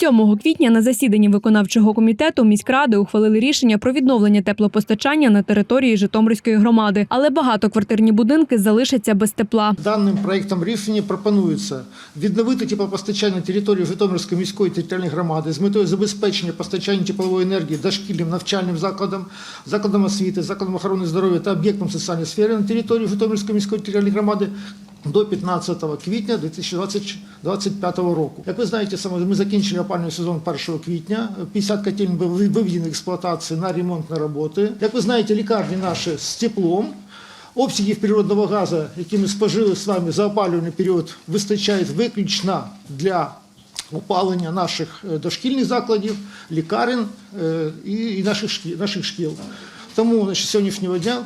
7 квітня на засіданні виконавчого комітету міськради ухвалили рішення про відновлення теплопостачання на території Житомирської громади, але багатоквартирні будинки залишаться без тепла. Даним проектом рішення пропонується відновити теплопостачання території Житомирської міської територіальної громади з метою забезпечення постачання теплової енергії дошкільним навчальним закладам, закладам освіти, закладам охорони здоров'я та об'єктам соціальної сфери на території Житомирської міської територіальної громади до 15 квітня 2025 року. Як ви знаєте, ми закінчили опалювальний сезон 1 квітня. 50 котельень були виведені в експлуатацію на ремонтні роботи. Як ви знаєте, лікарні наші з теплом. Обсягів природного газу, які ми спожили з вами за опалювальний період, вистачає виключно для опалення наших е, дошкільних закладів, лікарень е, і наших шкіл. Тому з сьогоднішнього дня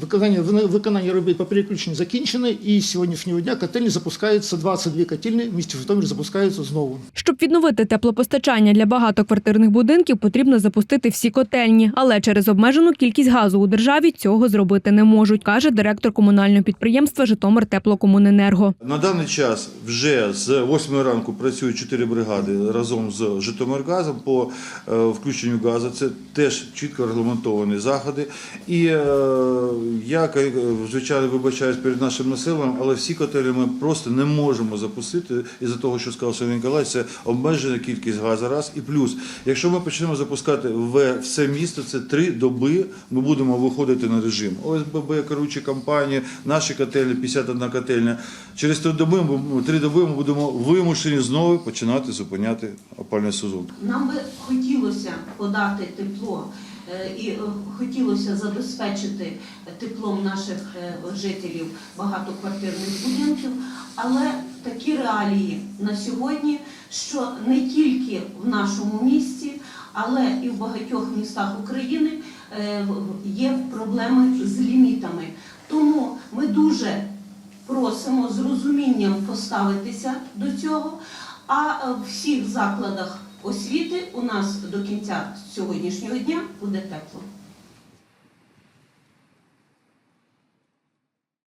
виконання, виконання робіт по переключенню закінчено, і з сьогоднішнього дня котельні запускаються, 22 котельні в місті Житомир запускаються знову. Щоб відновити теплопостачання для багатоквартирних будинків, потрібно запустити всі котельні, але через обмежену кількість газу у державі цього зробити не можуть, каже директор комунального підприємства Житомир Теплокомуненерго. На даний час вже з 8 ранку працюють 4 бригади разом з Житомиргазом по е, включенню газу. Це теж чітко регламентовані заходи. І е, я, е, звичайно, вибачаюсь перед нашим населенням, але всі котелі ми просто не можемо запустити із-за того, що сказав Сергій Ніколаєвич, це обмежена кількість газу раз. І плюс, якщо ми почнемо запускати в все місто, це три доби ми будемо виходити на режим. ОСББ, керуючі компанії, наші котельні, 51 котельня. Через три доби, три доби ми будемо вимушені знову починати зупиняти опальний сезон. Нам би хотілося подати тепло і е, хотілося забезпечити теплом наших е, жителів багатоквартирних будинків, але такі реалії на сьогодні, що не тільки в нашому місті, але і в багатьох містах України е, є проблеми з лімітами. Тому ми дуже просимо з розумінням поставитися до цього. А е, в всіх закладах освіти у нас до кінця сьогоднішнього дня буде тепло.